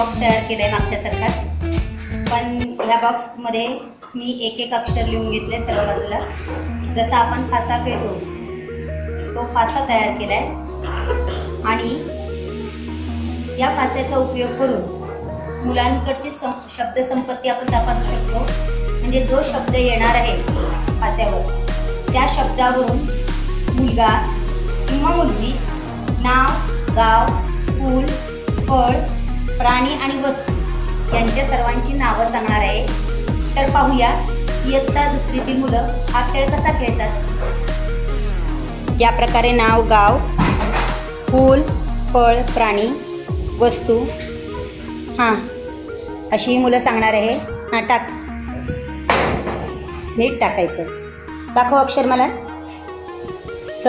Box तयार केला आहे मागच्यासारखाच पण ह्या बॉक्समध्ये मी एक एक अक्षर लिहून घेतले सर्व बाजूला. जसा आपण फासा खेळतो तो फासा तयार केला आहे आणि या फास्याचा उपयोग करून मुलांकडची सं शब्दसंपत्ती आपण तपासू शकतो. म्हणजे जो शब्द येणार आहे फास्यावर त्या शब्दावरून मुलगा किंवा मुलगी नाव गाव फूल फळ प्राणी आणि वस्तू यांच्या सर्वांची नावं सांगणार आहे. तर पाहूया इयत्ता दुसरीतील मुलं हा खेळ कसा खेळतात? या प्रकारे नाव गाव फूल फळ प्राणी वस्तू हां अशी ही मुलं सांगणार आहे. हां टाक. नीट टाकायचं. दाखव अक्षर मला. स.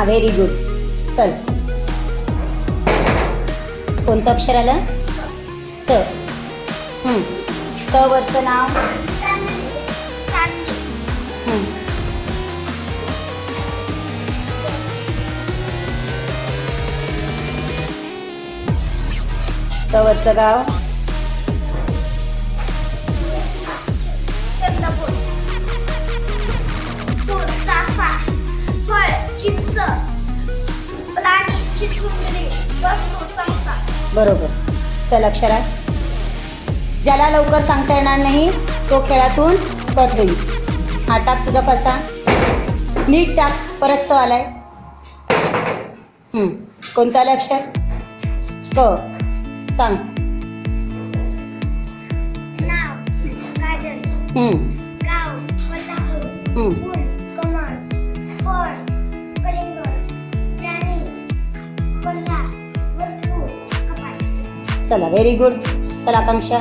हां व्हेरी गुड चल. कोणतं अक्षर आलं? च. क च वरचं नाव? चांदणी वरचं गाव? बरोबर. चल अक्षरात ज्याला लवकर सांगता येणार नाही तो खेळातून कट होईल. हा टाक तुझा फसा नीट टाक परत तो आलाय हं. कोणतं आलं अक्षर? क. सांग. नाव. चला व्हेरी गुड चला आकांक्षा.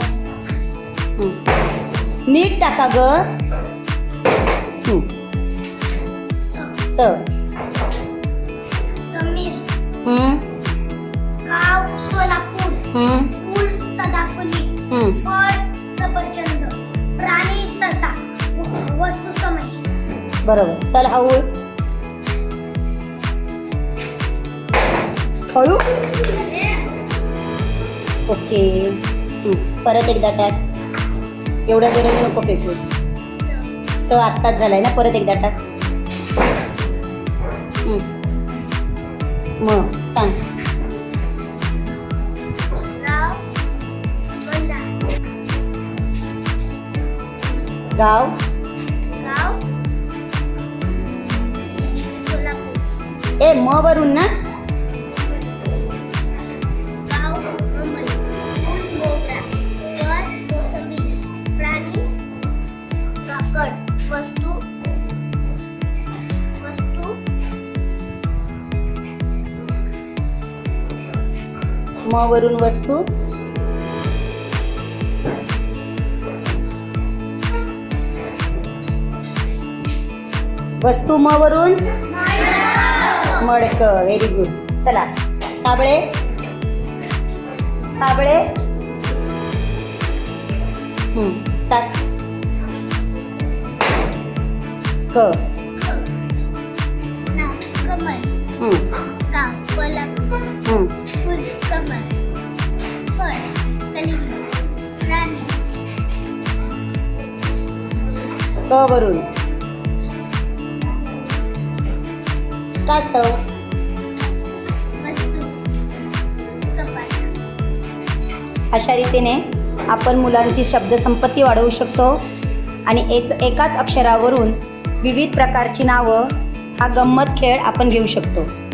नीट टाका ग. स- समीर. गाव सोलापूर. फूल सदाफुली. फळ सफरचंद प्राणी ससा. वस्तू समय बरोबर. चल हळू. हळू ओके. परत एकदा टाक. एवढ्या जोराने नको फेकूस स आत्ताच झालाय ना परत एकदा टाक. मग सांग. गाव. ए म वरून ना. म वरून वस्तू. वस्तू म वरून मडक. व्हेरी गुड चला. साबळे. साबळे. हं, टाक. क. कमल. क वरून. कासव वस्तू. कपाट. अशा रीतीने आपण मुलांची शब्दसंपत्ती वाढवू शकतो आणि एक एकाच अक्षरावरून विविध प्रकारची नावं हा गंमत खेळ आपण घेऊ शकतो.